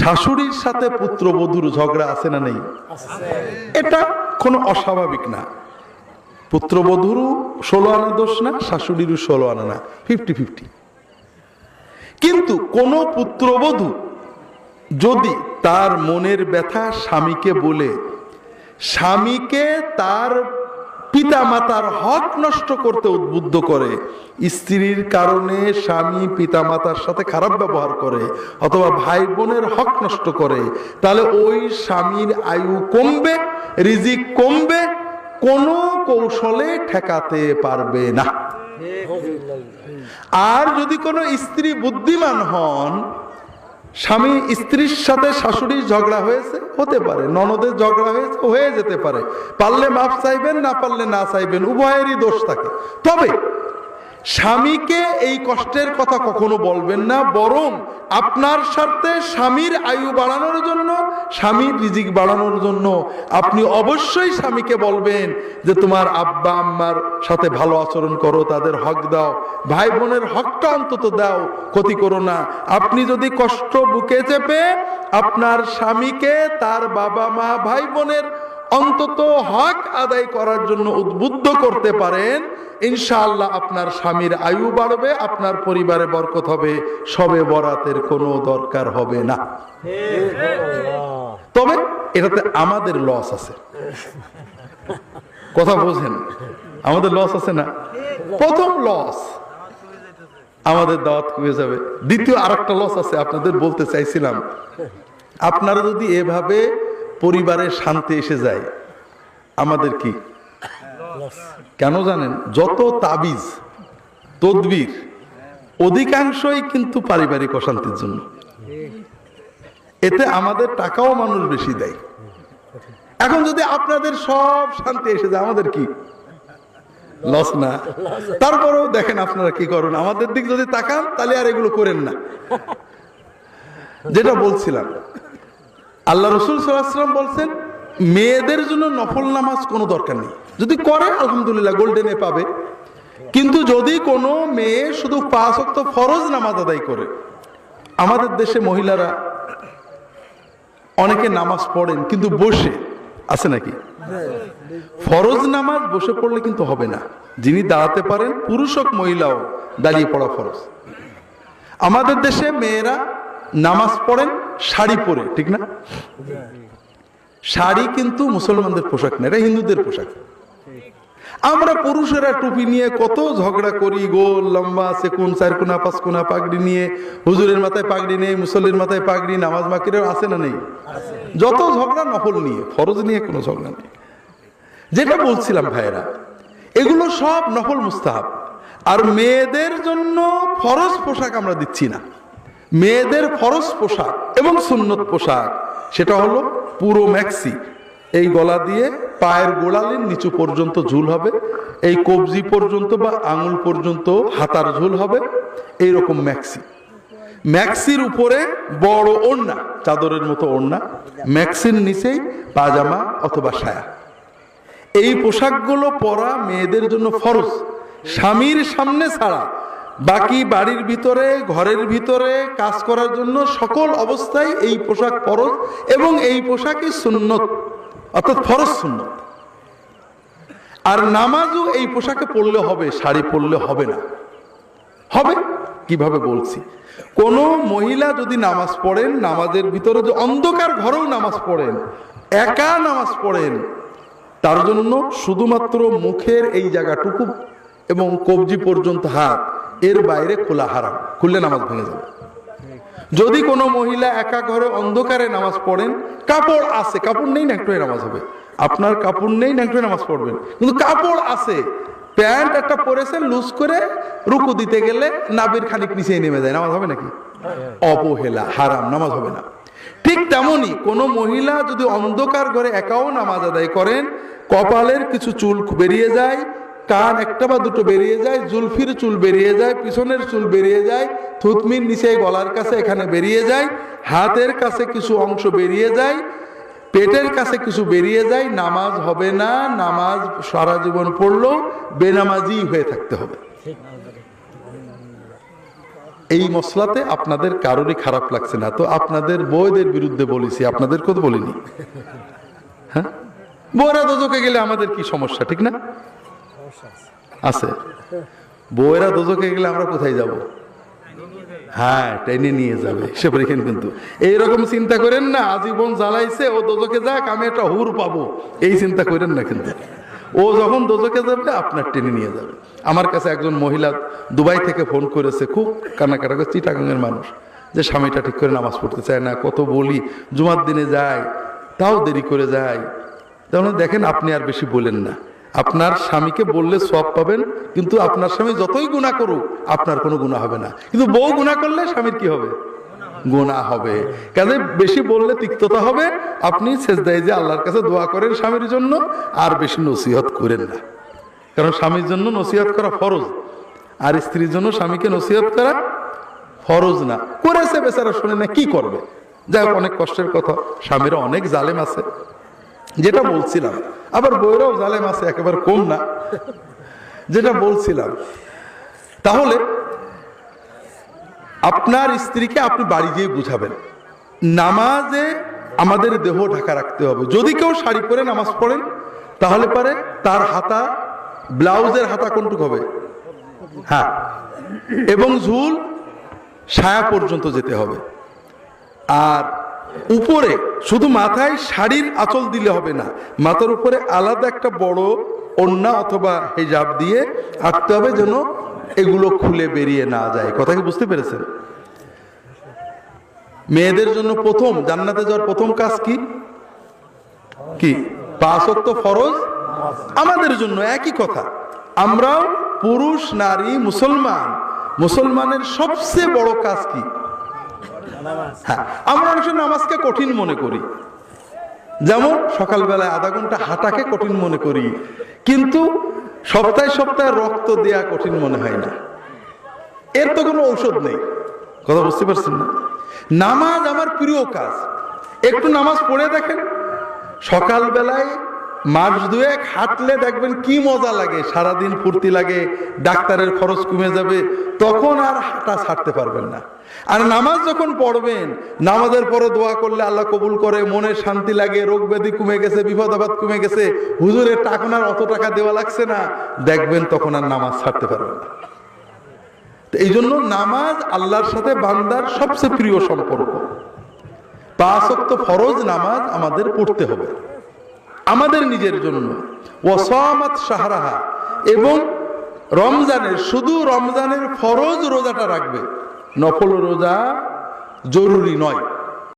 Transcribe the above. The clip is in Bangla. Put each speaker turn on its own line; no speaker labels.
শাশুড়ির সাথে পুত্রবধূর ঝগড়া আছে না নেই? এটা কোনো অস্বাভাবিক না। পুত্রবধূরও ষোলো আনা দোষ না, শাশুড়িরও ষোলো আনা না ফিফটি ফিফটি কিন্তু কোন পুত্রবধূ যদি তার মনের ব্যথা স্বামীকে বলে, স্বামীকে তার পিতা মাতার হক নষ্ট করতে উদ্বুদ্ধ করে স্ত্রীর কারণে স্বামী পিতা মাতার সাথে খারাপ ব্যবহার করে অথবা ভাই বোনের হক নষ্ট করে তাহলে ওই স্বামীর আয়ু কমবে রিজিক কমবে কোনো কৌশলে ঠেকাতে পারবে না। আর যদি কোনো স্ত্রী বুদ্ধিমান হন স্বামী স্ত্রীর সাথে শাশুড়ির ঝগড়া হয়েছে, হতে পারে, ননদের ঝগড়া হয়েছে, হয়ে যেতে পারে। পারলে মাপ চাইবেন, না পারলে না চাইবেন, উভয়েরই দোষ থাকে। তবে স্বামীকে এই কষ্টের কথা কখনো বলবেন না, বরং আপনার স্বার্থে স্বামীর আয়ু বাড়ানোর জন্য স্বামীর রিজিক বাড়ানোর জন্য আপনি অবশ্যই স্বামীকে বলবেন যে তোমার আব্বা আম্মার সাথে ভালো আচরণ করো, তাদের হক দাও, ভাই বোনের হকটা অন্তত দাও, ক্ষতি করো না। আপনি যদি কষ্ট বুকে চেপে আপনার স্বামীকে তার বাবা মা, ভাই বোনের অন্তত হক আদায় করার জন্য উদ্বুদ্ধ করতে পারেন ইনশাআল্লাহ আপনার স্বামীর আয়ু বাড়বে, আপনার পরিবারে বরকত হবে, সবে বরাতের কোনো দরকার হবে না। তবে এটাতে আমাদের লস আছে। কথা বোঝেন, আমাদের লস আছে না? প্রথম লস আমাদের দাওয়াত কমে যাবে। দ্বিতীয় আরেকটা লস আছে, আপনাদের বলতে চাইছিলাম। আপনারা যদি এভাবে পরিবারের শান্তি এসে যায়, আমাদের কি কেন জানেন? যত তাবিজ, তদবির, অধিকাংশই কিন্তু পারিবারিক অশান্তির জন্য। এতে আমাদের টাকাও মানুষ বেশি দেয়। এখন যদি আপনাদের সব শান্তি এসে যায়, আমাদের কি? লস না। তারপরেও দেখেন আপনারা কি করেন। আমাদের দিক যদি তাকান, তাহলে আর এগুলো করেন না। যেটা বলছিলাম, আল্লাহ রসুল সাল্লাম বলছেন, মেয়েদের জন্য নফল নামাজ কোনো দরকার নেই। যদি করে, আলহামদুলিল্লাহ গোল্ডেনে পাবে। কিন্তু যদি কোনো মেয়ে শুধু পাঁচ অক্ত ফরজ নামাজ আদায় করে, আমাদের দেশে মহিলারা অনেকে নামাজ পড়েন, কিন্তু বসে, আছে নাকি? ফরজ নামাজ বসে পড়লে কিন্তু হবে না। যিনি দাঁড়াতে পারেন, পুরুষ হোক, মহিলাও, দাঁড়িয়ে পড়া ফরজ। আমাদের দেশে মেয়েরা নামাজ পড়েন, শাড়ি পরে, ঠিক না? শাড়ি কিন্তু মুসলমানদের পোশাক না, এটা হিন্দুদের পোশাক। আমরা পুরুষেরা টুপি নিয়ে কত ঝগড়া করি গোল লম্বা সেকুন চার কোনা পাঁচ কোনা পাগড়ি নিয়ে। হুজুরের মাথায় পাগড়ি নেই, মুসল্লির মাথায় পাগড়ি, নামাজ মাকিরেও আছে না নেই? যত ঝগড়া নফল নিয়ে, ফরজ নিয়ে কোনো ঝগড়া নেই। যেটা বলছিলাম ভাইয়েরা, এগুলো সব নফল মুস্তাহাব। আর মেয়েদের জন্য ফরজ পোশাক আমরা দিচ্ছি না। মেয়েদের ফরজ পোশাক এবং সুন্নত পোশাক, সেটা হলো পুরো ম্যাক্সি এই গলা দিয়ে পায়ের গোড়ালির নিচু পর্যন্ত ঝুল হবে, এই কবজি পর্যন্ত বা আঙুল পর্যন্ত হাতার ঝুল হবে এই রকম ম্যাক্সি। ম্যাক্সির উপরে বড় ওড়না, চাদরের মতো ওড়না, ম্যাক্সির নিচেই পাজামা অথবা সায়া। এই পোশাকগুলো পরা মেয়েদের জন্য ফরজ, স্বামীর সামনে ছাড়া। বাকি বাড়ির ভিতরে, ঘরের ভিতরে কাজ করার জন্য সকল অবস্থায় এই পোশাক ফরজ এবং এই পোশাকই সুন্নত। অর্থাৎ ফরজ সুন্নত। আর নামাজও এই পোশাকে পড়লে হবে, শাড়ি পরলে হবে না। হবে? কীভাবে বলছি? কোন মহিলা যদি নামাজ পড়েন, নামাজের ভিতরে যে অন্ধকার ঘরেও নামাজ পড়েন, একা নামাজ পড়েন, তার জন্য শুধুমাত্র মুখের এই জায়গাটুকু এবং কবজি পর্যন্ত হাত, এর বাইরে খোলা হারাম। খুললে নামাজ ভেঙে যাবে। যদি কোনো মহিলা একা ঘরে অন্ধকারে নামাজ পড়েন, কাপড় আছে, কাপড় নেই নাকটোয় নামাজ হবে। আপনার কাপড় নেই নাকটোয় নামাজ পড়বেন। কিন্তু কাপড় আছে, প্যান্ট একটা পরেছেন, লুজ করে রুকু দিতে গেলে নাবির খানিক নিচে নেমে যায়। নামাজ হবে নাকি? অবহেলা, হারাম, নামাজ হবে না। ঠিক তেমনই কোনো মহিলা যদি অন্ধকার ঘরে একাও নামাজ আদায় করেন, কপালের কিছু চুল বেরিয়ে যায় কান একটা বা দুটো বেরিয়ে যায়, জুলফির চুল বেরিয়ে যায়, পিছনের চুল বেরিয়ে যায় থুতমির নিচে গলার কাছে এখানে বেরিয়ে যায়, হাতের কাছে কিছু অংশ বেরিয়ে যায়, পেটের কাছে কিছু বেরিয়ে যায়, নামাজ হবে না, নামাজ সারা জীবন পড়লেও বেনামাজি হয়ে থাকতে হবে। এই মশলাতে আপনাদের কারোরই খারাপ লাগছে না। তো আপনাদের বইদের বিরুদ্ধে বলেছি, আপনাদের কথা বলিনি। হ্যাঁ? বউরা দোজকে গেলে আমাদের কি সমস্যা, ঠিক না? আছে। বউয়েরা দোজকে গেলে আমরা কোথায় যাব? হ্যাঁ টেনে নিয়ে যাবে সে পরীক্ষণ কিন্তু। এইরকম চিন্তা করেন না, আজীবন জ্বালাইছে, ও দোজকে যাক, আমি একটা হুর পাবো। এই চিন্তা করেন না কিন্তু। ও যখন দোজকে যাবে, আপনার টেনে নিয়ে যাবে। আমার কাছে একজন মহিলা দুবাই থেকে ফোন করেছে, খুব কান্নাকাটা করে, চিটাগাঙের মানুষ, যে স্বামীটা ঠিক করে নামাজ পড়তে চায় না, কত বলি, জুমার দিনে যায়, তাও দেরি করে যায়। তাহলে দেখেন, আপনি আর বেশি বলেন না। আপনার স্বামীকে বললে সব পাবেন, কিন্তু আপনার স্বামী যতই গুণা করুক, আপনার কোনো গুণা হবে না। কিন্তু বউ গুণা করলে স্বামীর কি হবে? গুণা হবে। কাজে বেশি বললে তিক্ততা হবে। আপনি শেষদায় যে আল্লাহর কাছে দোয়া করেন স্বামীর জন্য, আর বেশি নসিহত করেন না। কারণ স্বামীর জন্য নসিহত করা ফরজ, আর স্ত্রীর জন্য স্বামীকে নসিহত করা ফরজ না। করেছে বেচারা, শুনে না কি করবে? যাই অনেক কষ্টের কথা। স্বামীরা অনেক জালেম আছে। যেটা বলছিলাম আবার বইরাও জালেম আছে, একেবারে কম না। যেটা বলছিলাম, তাহলে আপনার স্ত্রীকে আপনি বাড়ি গিয়ে বুঝাবেন। নামাজে আমাদের দেহ ঢাকা রাখতে হবে। যদি কেউ শাড়ি পরে নামাজ পড়েন, তাহলে পারে তার হাতা, ব্লাউজের হাতা কোনটুক হবে? হ্যাঁ। এবং ঝুল, ছায়া পর্যন্ত যেতে হবে। আর উপরে, শুধু মাথায় শাড়ির আঁচল দিলে হবে না, মাথার উপরে আলাদা একটা বড় ওড়না অথবা হেজাব দিয়ে আঁকতে হবে যেন এগুলো খুলে বেরিয়ে না যায়। কথা কি বুঝতে পেরেছেন? মেয়েদের জন্য প্রথম, জান্নাতে যাওয়ার প্রথম কাজ কি? কি? পাঁচক্ত ফরজ? আমাদের জন্য একই কথা। আমরাও পুরুষ, নারী, মুসলমান। মুসলমানের সবচেয়ে বড় কাজ কি? হ্যাঁ আমরা অনেক সময় নামাজকে কঠিন মনে করি। যেমন সকালবেলায় আধা ঘণ্টা হাঁটাকে কঠিন মনে করি, কিন্তু সপ্তাহে সপ্তাহে রক্ত দেয়া কঠিন মনে হয় না। এর তো কোনো ঔষধ নেই। কথা বুঝতে পারছেন না? নামাজ আমার প্রিয় কাজ। একটু নামাজ পড়ে দেখেন, সকালবেলায় মাস দুয়েক হাঁটলে দেখবেন কি মজা লাগে, সারাদিন ফুর্তি লাগে, ডাক্তারের খরচ কমে যাবে, তখন আর হাঁটা ছাড়তে পারবেন না। আর নামাজ যখন পড়বেন, নামাজের পরে দোয়া করলে আল্লাহ কবুল করে, মনে শান্তি লাগে, রোগ ব্যাধি কমে গেছে, বিপদ আপদ কমে গেছে হুজুরের টাকনার অত টাকা দেওয়া লাগছে না, দেখবেন তখন আর নামাজ ছাড়তে পারবেন না। এই জন্য নামাজ আল্লাহর সাথে বান্দার সবচেয়ে প্রিয় সম্পর্ক। পাঁচ ফরজ নামাজ আমাদের পড়তে হবে। আমাদের নিজের জন্য। ওসামাত সাহারাহা এবং রমজানের, শুধু রমজানের ফরজ রোজাটা রাখবে। নফল রোজা জরুরি নয়।